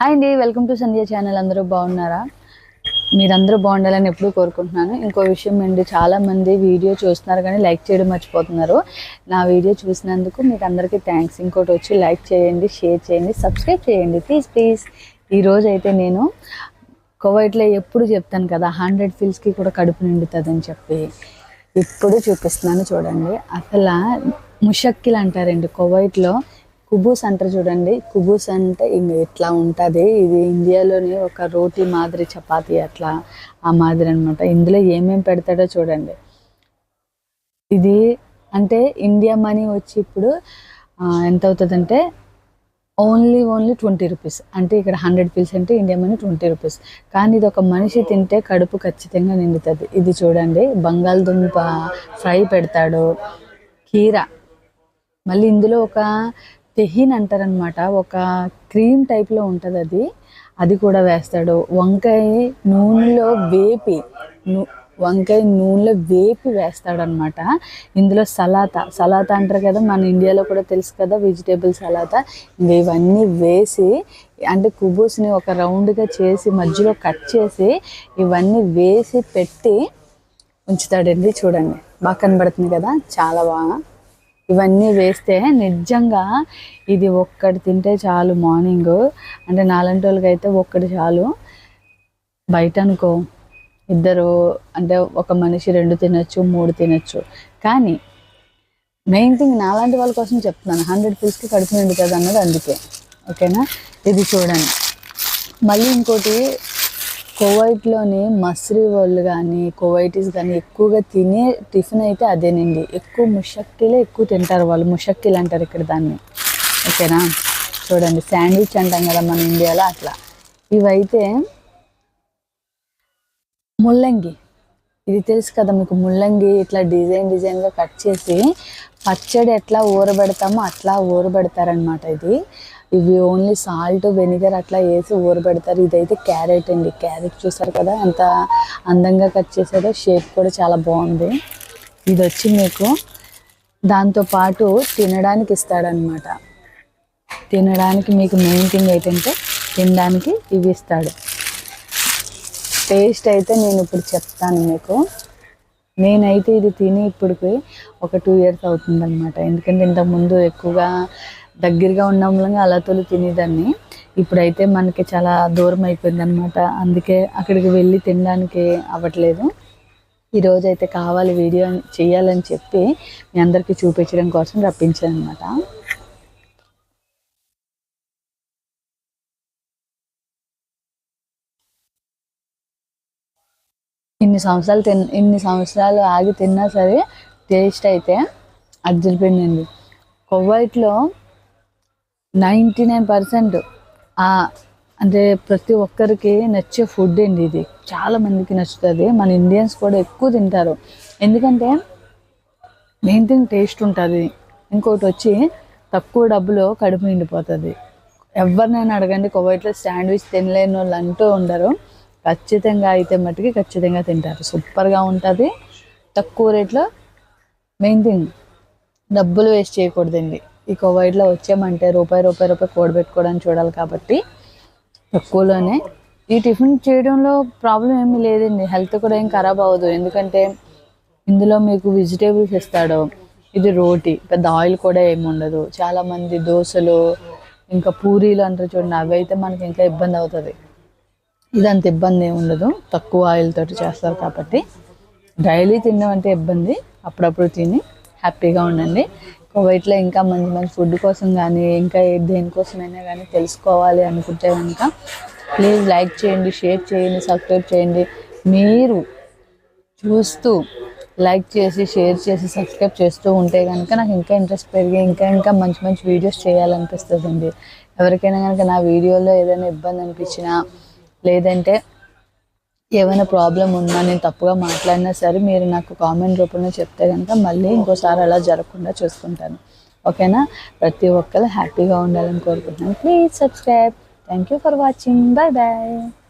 Hi అండి welcome to Sandhya channel అందరూ బాగున్నారా? మీరందరూ బాగుండాలని ఎప్పుడూ కోరుకుంటున్నాను. ఇంకో విషయం అండి చాలామంది వీడియో చూస్తున్నారు కానీ లైక్ చేయడం మర్చిపోతున్నారు. నా వీడియో చూసినందుకు మీకు అందరికీ థ్యాంక్స్ ఇంకోటి వచ్చి లైక్ చేయండి షేర్ చేయండి సబ్స్క్రైబ్ చేయండి. ప్లీజ్ ప్లీజ్ ఈరోజు అయితే నేను కోవైట్లో ఎప్పుడు చెప్తాను కదా హండ్రెడ్ ఫిల్స్కి కూడా కడుపు నిండుతుందని చెప్పి ఇప్పుడు చూపిస్తున్నాను చూడండి. అసలు ముషక్కిల్ అంటారండి కోవైట్లో కుబూస్ అంటారు చూడండి. కుబూస్ అంటే ఇంక ఇట్లా ఉంటుంది? ఇది ఇండియాలోని ఒక రోటీ మాదిరి చపాతీ అట్లా ఆ మాదిరి అనమాట ఇందులో ఏమేమి పెడతాడో చూడండి. ఇది అంటే ఇండియా మనీ వచ్చి ఇప్పుడు ఎంత అవుతుందంటే ఓన్లీ ఓన్లీ ట్వంటీ రూపీస్. అంటే ఇక్కడ హండ్రెడ్ పీస్ అంటే ఇండియా మనీ ట్వంటీ రూపీస్. కానీ ఇది ఒక మనిషి తింటే కడుపు ఖచ్చితంగా నిండుతుంది. ఇది చూడండి. బంగాళదుంప ఫ్రై పెడతాడు. కీర. మళ్ళీ ఇందులో ఒక తెహీన్ అంటారనమాట. ఒక క్రీమ్ టైప్లో ఉంటుంది అది. అది కూడా వేస్తాడు. వంకాయ నూనెలో వేపి నూ వంకాయ నూనెలో వేపి వేస్తాడనమాట. ఇందులో సలాతా సలాతా అంటారు కదా మన ఇండియాలో కూడా తెలుసు కదా వెజిటేబుల్ సలాతా. ఇవన్నీ వేసి అంటే కుబూస్ని ఒక రౌండ్గా చేసి మధ్యలో కట్ చేసి ఇవన్నీ వేసి పెట్టి ఉంచుతాడండి. చూడండి. బాగా కనబడుతుంది కదా చాలా బాగా. ఇవన్నీ వేస్తే నిజంగా ఇది ఒక్కటి తింటే చాలు మార్నింగ్. అంటే నాలంటి వాళ్ళకి అయితే ఒక్కటి చాలు. బయట అనుకో ఇద్దరు అంటే ఒక మనిషి రెండు తినచ్చు మూడు తినొచ్చు. కానీ మెయిన్ థింగ్ నాలాంటి వాళ్ళ కోసం చెప్తున్నాను. హండ్రెడ్ పీస్కి కడుపు నిండు కదా అన్నది అందుకే. ఓకేనా? ఇది చూడండి. మళ్ళీ ఇంకోటి కువైట్లోని మస్రీ వాళ్ళు కానీ కువైటీస్ కానీ ఎక్కువగా తినే టిఫిన్ అయితే అదేనండి. ఎక్కువ ముషక్కిలే ఎక్కువ తింటారు వాళ్ళు. ముషక్కిలు అంటారు ఇక్కడ దాన్ని. ఓకేనా? చూడండి శాండ్విచ్ అంటాం కదా మన ఇండియాలో అట్లా. ఇవైతే ముల్లంగి. ఇది తెలుసు కదా మీకు ముల్లంగి ఇట్లా డిజైన్ డిజైన్గా కట్ చేసి పచ్చడి ఎట్లా ఊరబెడతామో అట్లా ఊరబెడతారనమాట ఇది. ఇవి ఓన్లీ సాల్ట్ వెనిగర్ అట్లా వేసి ఊరబెడతారు. ఇదైతే క్యారెట్ అండి. క్యారెట్ చూసారు కదా? ఎంత అందంగా కట్ చేశారో షేప్ కూడా చాలా బాగుంది. ఇది వచ్చి మీకు దాంతోపాటు తినడానికి ఇస్తాడనమాట తినడానికి మీకు మెయిన్ థింగ్ ఏంటంటే తినడానికి ఇవి ఇస్తాడు. టేస్ట్ అయితే నేను ఇప్పుడు చెప్తాను మీకు. నేనైతే ఇది తిని ఇప్పటికి ఒక టూ ఇయర్స్ అవుతుందన్నమాట. ఎందుకంటే ఇంతకుముందు ఎక్కువగా దగ్గరగా ఉన్న మూలంగా అలా తొలి తినేదాన్ని. ఇప్పుడైతే మనకి చాలా దూరం అయిపోయింది అనమాట అందుకే అక్కడికి వెళ్ళి తినడానికి అవ్వట్లేదు. ఈరోజు అయితే కావాలి వీడియో చేయాలని చెప్పి మీ అందరికీ చూపించడం కోసం రప్పించాను అనమాట ఇన్ని సంవత్సరాలు తిన్ ఇన్ని సంవత్సరాలు ఆగి తిన్నా సరే టేస్ట్ అయితే అర్జుల్పిండి అండి కొవ్వైట్లో నైంటీ నైన్ పర్సెంట్. అంటే ప్రతి ఒక్కరికి నచ్చే ఫుడ్ అండి ఇది. చాలా మందికి నచ్చుతుంది. మన ఇండియన్స్ కూడా ఎక్కువ తింటారు. ఎందుకంటే మెయిన్ థింగ్ టేస్ట్ ఉంటుంది. ఇంకోటి వచ్చి తక్కువ డబ్బులో కడుపు నిండిపోతుంది. ఎవరినైనా అడగండి కువైట్లో శాండ్విచ్ తినలేని వాళ్ళు అంటూ ఉండరు. ఖచ్చితంగా అయితే మట్టుకి ఖచ్చితంగా తింటారు. సూపర్గా ఉంటుంది. తక్కువ రేట్లో మెయిన్ థింగ్ డబ్బులు వేస్ట్ చేయకూడదండి. ఈ కోవిడ్లో వచ్చామంటే రూపాయి రూపాయి రూపాయి కూడబెట్టుకోవడానికి చూడాలి కాబట్టి తక్కువలోనే. ఈ టిఫిన్ చేయడంలో ప్రాబ్లం ఏమీ లేదండి. హెల్త్ కూడా ఏం ఖరాబ్ అవ్వదు. ఎందుకంటే ఇందులో మీకు వెజిటేబుల్స్ ఇస్తాడు. ఇది రోటీ. పెద్ద ఆయిల్ కూడా ఏమి ఉండదు. చాలామంది దోశలు ఇంకా పూరీలు అంటారు చూడండి. అవి అయితే మనకి ఇంకా ఇబ్బంది అవుతుంది. ఇదంత ఇబ్బంది ఏమి ఉండదు. తక్కువ ఆయిల్ తోటి చేస్తారు కాబట్టి. డైలీ తినడం అంటే ఇబ్బంది. అప్పుడప్పుడు తిని హ్యాపీగా ఉండండి. కువైట్లో ఇంకా మంచి మంచి ఫుడ్ కోసం కానీ ఇంకా ఏ- దేనికోసమైనా కానీ తెలుసుకోవాలి అనుకుంటే కనుక ప్లీజ్ లైక్ చేయండి షేర్ చేయండి సబ్స్క్రైబ్ చేయండి. మీరు చూస్తూ లైక్ చేసి షేర్ చేసి సబ్స్క్రైబ్ చేస్తూ ఉంటే కనుక నాకు ఇంకా ఇంట్రెస్ట్ పెరిగి ఇంకా ఇంకా మంచి మంచి వీడియోస్ చేయాలనిపిస్తుంది అండి ఎవరికైనా కనుక నా వీడియోలో ఏదైనా ఇబ్బంది అనిపించినా లేదంటే ఏమైనా ప్రాబ్లం ఉన్నా నేను తప్పుగా మాట్లాడినా సరే మీరు నాకు కామెంట్ రూపంలో చెప్తే కనుక మళ్ళీ ఇంకోసారి అలా జరగకుండా చూసుకుంటాను. ఓకేనా? ప్రతి ఒక్కరు హ్యాపీగా ఉండాలని కోరుకుంటున్నాను. Please subscribe thank you for watching bye bye